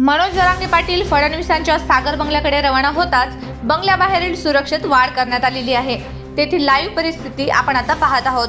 मनोज जरांगे पाटील फडणवीसांच्या सागर बंगल्याकडे रवाना होताच बंगल्याबाहेरील सुरक्षेत वाढ करण्यात आलेली आहे. तेथील लाईव्ह परिस्थिती आपण आता पाहत आहोत.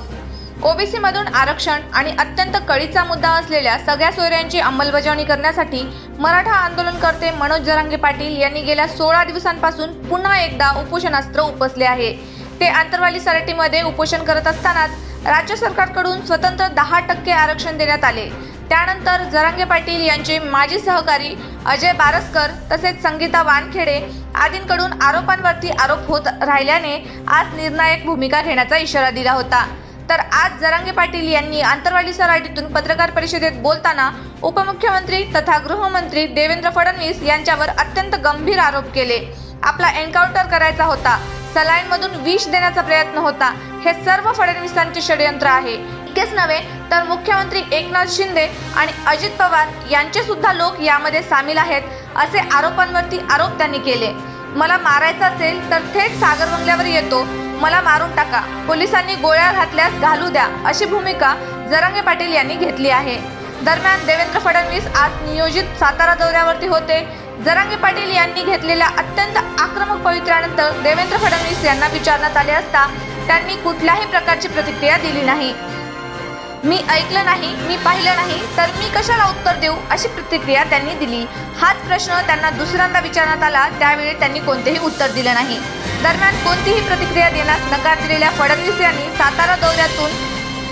ओबीसी मधून आरक्षण आणि अत्यंत कळीचा मुद्दा असलेल्या सगळ्या सोयऱ्यांची अंमलबजावणी करण्यासाठी मराठा आंदोलनकर्ते मनोज जरांगे पाटील यांनी गेल्या सोळा दिवसांपासून पुन्हा एकदा उपोषणास्त्र उपसले आहे. ते आंतरवाली सराटीमध्ये उपोषण करत असतानाच राज्य सरकारकडून स्वतंत्र दहा टक्के आरक्षण देण्यात आले. त्यानंतर जरांगे पाटील यांचे माजी सहकारी अजय बारसकर तसेच संगीता वानखेडे आदींकडून आरोपांवरती आरोप होत राहिल्याने आज निर्णायक भूमिका घेण्याचा इशारा दिला होता. तर आज जरांगे पाटील यांनी आंतरवाली सराटीतून पत्रकार परिषदेत बोलताना उपमुख्यमंत्री तथा गृहमंत्री देवेंद्र फडणवीस यांच्यावर अत्यंत गंभीर आरोप केले. आपला एन्काउंटर करायचा होता. सलाईनमधून विष देण्याचा प्रयत्न होता. हे सर्व फडणवीसांचे षडयंत्र आहे. इतकेच नव्हे तर मुख्यमंत्री एकनाथ शिंदे आणि अजित पवार यांचे सुद्धा लोक यामध्ये सामील आहेत असे आरोपांवरती आरोप त्यांनी केले. मला मारायचं असेल तर थेट सागर बंगल्यावर येतो. मला मारून टाका. पोलिसांनी गोळ्या घातल्यास घालू द्या अशी भूमिका जरांगे पाटील यांनी घेतली आहे. दरम्यान देवेंद्र फडणवीस आज नियोजित सातारा दौऱ्यावरती होते. जरांगे पाटील यांनी घेतलेल्या अत्यंत आक्रमक पवित्र्यानंतर देवेंद्र फडणवीस यांना विचारण्यात आले असता त्यांनी कुठल्याही प्रकारची प्रतिक्रिया दिली नाही. मी ऐकलं नाही मी पाहिलं नाही तर मी कशाला उत्तर देऊ अशी प्रतिक्रिया त्यांनी दिली. हाच प्रश्न त्यांना दुसऱ्यांदा विचारण्यात आला त्यावेळी त्यांनी कोणतेही उत्तर दिलं नाही. दरम्यान कोणतीही प्रतिक्रिया देण्यास नकार दिलेल्या फडणवीस यांनी सातारा दौऱ्यातून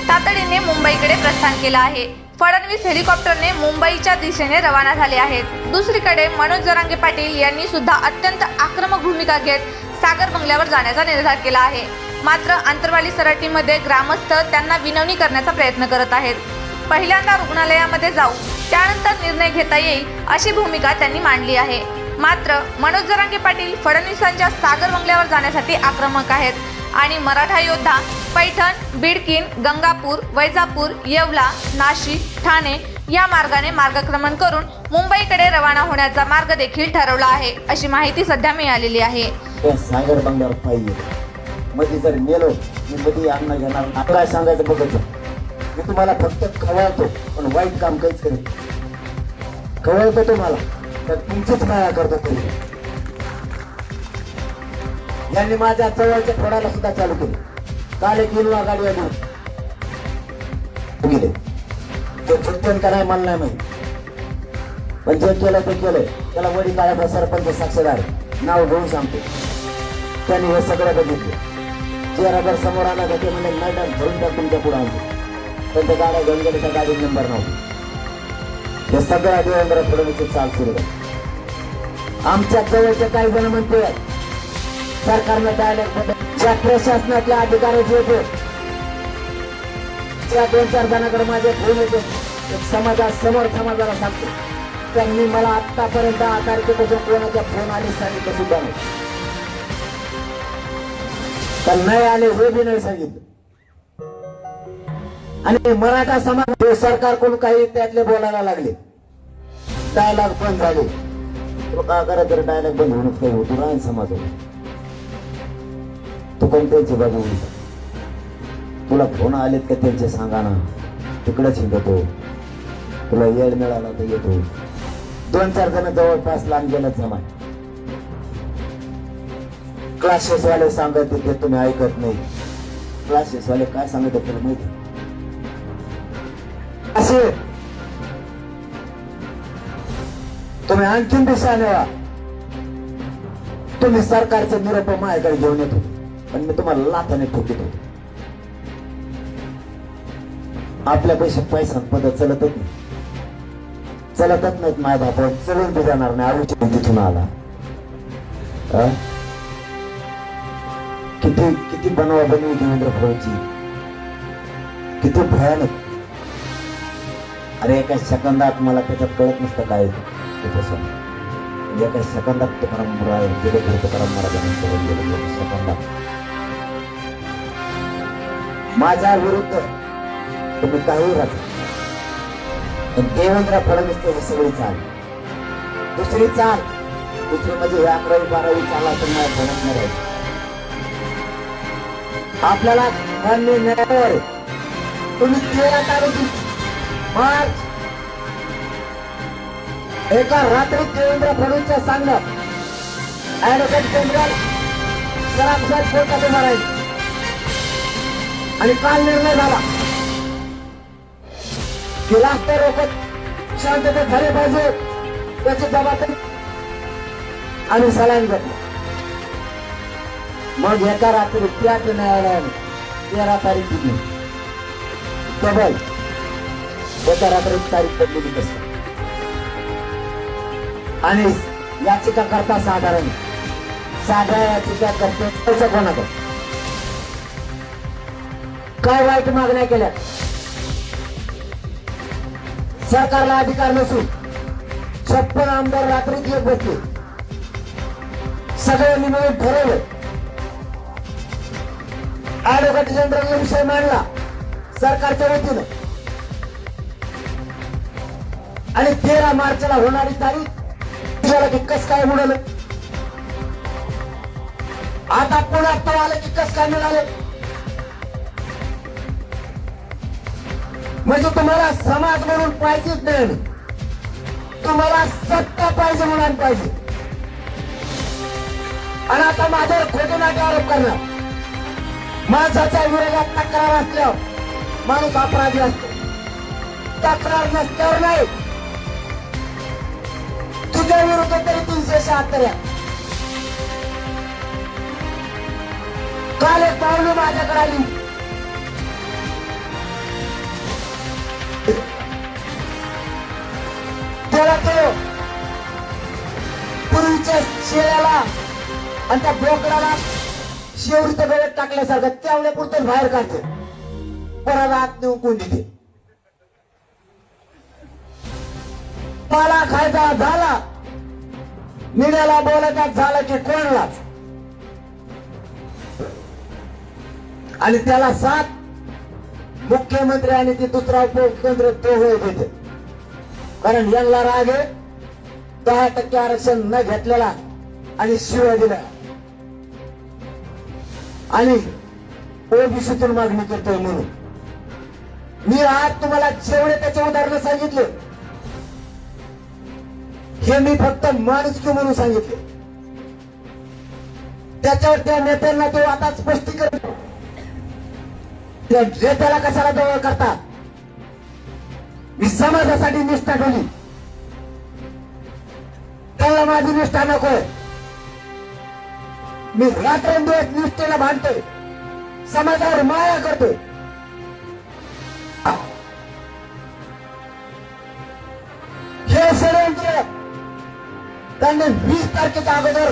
तातडीने मुंबईकडे प्रस्थान केलं आहे. फडणवीस हेलिकॉप्टरने मुंबईच्या दिशेने रवाना झाले आहेत. दुसरीकडे मनोज जरांगे पाटील यांनी सुद्धा अत्यंत आक्रमक भूमिका घेत सागर बंगल्यावर जाण्याचा निर्धार केला आहे. मात्र आंतरवाली सराटीमध्ये ग्रामस्थ त्यांना विनवणी करण्याचा प्रयत्न करत आहेत. पहिल्यांदा रुग्णालयामध्ये जाऊ त्यानंतर निर्णय घेता येईल अशी भूमिका त्यांनी मांडली आहे. मात्र मनोज जरांगे पाटील फडणवीसांच्या सागर बंगल्यावर जाण्यासाठी आक्रमक आहेत. आणि मराठा योद्धा पैठण बिडकीन गंगापूर वैजापूर येवला नाशिक ठाणे या मार्गाने मार्गक्रमण करून मुंबईकडे रवाना होण्याचा मार्ग देखील ठरवला आहे. अशी माहिती सध्या मिळालेली आहे. सागर बंदर पाहिजे. मध्ये जर नेलो मी मध्ये अन्न घेणार आपला सांगायचं बघत मी तुम्हाला फक्त खवळतो पण वाईट काम काहीच करेल खवळतो तुम्हाला तर तुमचीच माया करतो तुम्ही. यांनी माझ्या चवळच्या फोडाला सुद्धा चालू केले. काल एक इनोवा गाडी आली गेले ते चिंतन कराय मला नाही माहिती. पण जे केलं ते केलंय. त्याला वडी काळाचा सरपंच साक्षीदार नाव घेऊन सांगतो त्यांनी हे सगळं बघितलं. चेहरा जर समोर आला तर ते म्हणजे मॅडम धरून त्या तुमच्यापुढे आणतो. पण त्या गाड्या घेऊन गेले त्या गाडी नंबर नव्हती. हे सगळ्या देवेंद्र फडणवीसची चाल सुरू आहे आमच्या जवळच्या काही जण म्हणते सरकारनं डायरेक्ट ज्या प्रशासनातल्या अधिकाऱ्याचे होते त्या दोन चार जणांकडे माझे फोन येतो एक समाजा समोर समाजाला सांगतो. त्यांनी मला आतापर्यंत दहा तारखेपासून कोणाच्या फोन आले सांगितलं सुद्धा नाही. तर नाही आले हे बी नाही सांगितलं. आणि मराठा समाज ते सरकार कोण काही त्यातले बोलायला लागले डायलॉग बंद झाले. तो का करा तर डायलॉग बंद होणं काही होतो राहील समाज होतो. तू कोण त्यांची तुला फोन आलेत का त्यांचे सांगा ना तिकडच हिंडतो. तुला येळ मिळाला तर येतो. दोन चार जण जवळपास लांब गेलं जमाय. क्लासेस वाले सांगत ते तुम्ही ऐकत नाही. क्लासेस वाले काय सांगत तुला माहिती? असे. तुम्ही आणखीन दिशा नेवा तुम्ही सरकारचं निरोप माझ्याकडे घेऊन येतो. पण मी तुम्हाला लाथाने ठोकितो आपल्या पैसे पैसा पद चलतच नाही. चलतच नाहीत माझ्या बापावर चलून बी जाणार नाही. आरोग्य तिथून आला. किती किती बनवा बनवी देवेंद्र फडणवीसची किती भयानक. अरे एका सेकंदात मला त्याच्यात कळत नसतं काय त्याच्यासमोर एका सेकंदात तुकाराम मुरा गेले घरी तुकाराम महाराजांनी सोडून गेले सेकंदात. माझ्या विरुद्ध तुम्ही काही राहता देवेंद्र फडणवीस ही सगळी चाल. दुसरी चाल दुसरी म्हणजे हे अकरावी बारावी चाल असेल मला भरत नाही आपल्याला मान्य न्यायावर तुम्ही तेरा तारीख मार्च. एका रात्री देवेंद्र फडणवीसच्या सांगण्यात ऍडव्होकेट जनरल सराफसाहेब कोर्टात उभा राहील आणि काल निर्णय झाला. की रास्ते रोखत शांतता झाली पाहिजे. त्याची जबाबदारी आणि सलाम. घेतला मग एका रात्री त्याच न्यायालयाने तेरा तारीख दिली. डबल एका रात्री तारीख बदलली कसं आणि याचिका करता साधारण. साध्या याचिका करते पैसा कोणाकडे काय वाईट मागण्या केल्या सरकारला अधिकार नसून छप्पन आमदार रात्रीत एक बसले. सगळ्यांनी मिळून ठरवलं. ऍडव्होकेट जनरल विषय मांडला सरकारच्या वतीनं. आणि तेरा मार्चला होणारी तारीख झाला की कस काय उडवलं आता पुण्यात तो आलं की कस काय मिळालं? म्हणजे तुम्हाला समाज म्हणून पाहिजेच नाही तुम्हाला सत्ता पाहिजे म्हणून पाहिजे. आणि आता माझ्यावर खोटे नाटे आरोप करणार. माणसाच्या विरोधात तक्रार असल्यावर माणूस अपराधी असतो. तक्रार नसल्यावर नाही. तुझ्या विरुद्ध तरी तीनशे शहात्तर आहे. काल एक पाहुणे माझ्याकडे आली. त्याला तो. पूर्वीच्या शेळ्याला आणि त्या बोकडाला शेवरीच्या गळ्यात टाकल्यासारखं त्यावेळे पुरतं बाहेर काढते. परत आत नेऊन कोण देते? मला खायचा झाला. निघाला बोलायचा झाला की कोणलाच. आणि त्याला सात मुख्यमंत्री आणि ते दुसरा उपमुख्यमंत्री तो होय देते. कारण यांना राग आहे दहा टक्के आरक्षण न घेतलेला आणि शिवाय दिला आणि ओबीसीतून मागणी करतोय म्हणून. मी आज तुम्हाला जेवढे त्याचे उदाहरण सांगितले हे मी फक्त माणुसकी म्हणून सांगितले. त्याच्यावर त्या नेत्यांना तो आता स्पष्टीकरण त्या नेत्याला कशाला जवळ करता? मी समाजासाठी निष्ठा ठेवली. त्याला माझी निष्ठा नकोय. मी रात्रंदिवस निष्ठेला भांडतोय. समाजावर माया करतोय. हे सर्वांचे त्यांनी वीस तारखेच्या अगोदर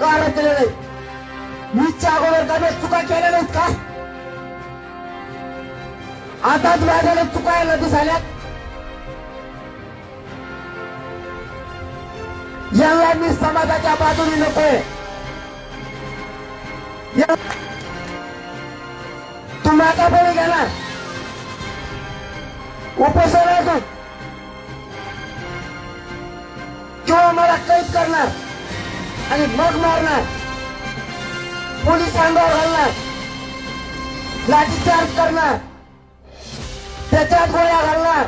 कारण केले नाही वीसच्या अगोदर त्यांनी चुका केल्या नाहीत का? आताच माझ्याला चुकायला दिसाल्यात यांना मी समाजाच्या बाजूने नकोय तू माझा बळी घेणार उपोषणातून किंवा मला कैद करणार आणि मग मारणार. पोलीस अंगावर घालणार. लाठीचार्ज करणार. त्याच्यात गोळ्या घालणार.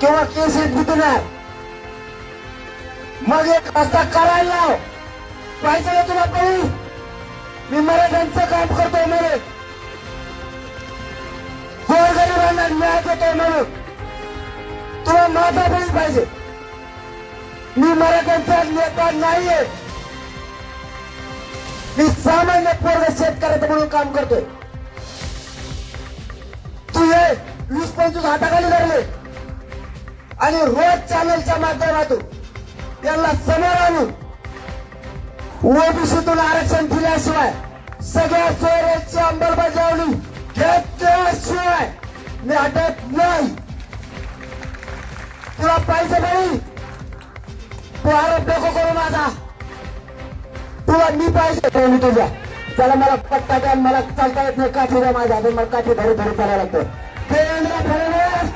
किंवा केसेस गुतणार मग एक रस्ता करायला लाव. पाहिजे ना तुला पळू मी मराठ्यांचं काम करतोय म्हणून गोरगरिबांना न्याय देतोय म्हणून तुला माझा बळी पाहिजे. मी मराठ्यांचा नेता नाहीये. मी सामान्य पोरग शेतकऱ्याचं म्हणून काम करतोय. तू हे वीस पंचवीस हाताखाली धरले. आणि रोज चॅनलच्या माध्यमातून त्यांना समोर आणून ओबीसीतून आरक्षण दिल्याशिवाय सगळ्या सोयऱ्याची अंमलबजावणी घेत केल्याशिवाय मी हटत नाही. तुला पाहिजे बाई तू आरोप नको करू माझा. तुला मी पाहिजे मी तुझ्या. चला मला पट्टा द्या मला चालता येत नाही काठी द्या माझ्या. हातात मला काठी धरू धरू चालायला लागतं देवेंद्र फडणवीस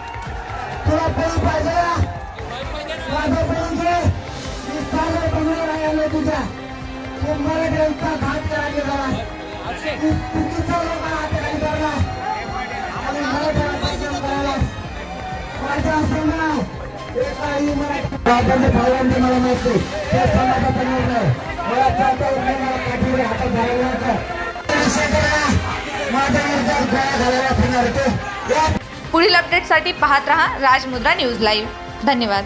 तुला बळी पाहिजे. ना? माझं बळी घे. चालू सागर राहिलो तुझ्या तो मराठ्यांचा घात करा गेला चुकीचा लोकांना हाताखाली धरला आणि मराठ्यांना बदनाम करायला माझं असं नाव एकाही मराठी बाबांनी भावांनी मला नसते. ते समाजाचा निर्णय मला चालता मला पाठीवर हातात घालायला नव्हतं. माझा निर्धार गोळा घालायला फिरणार पुढील अपडेटसाठी पाहत रहा राजमुद्रा न्यूज लाईव्ह. धन्यवाद.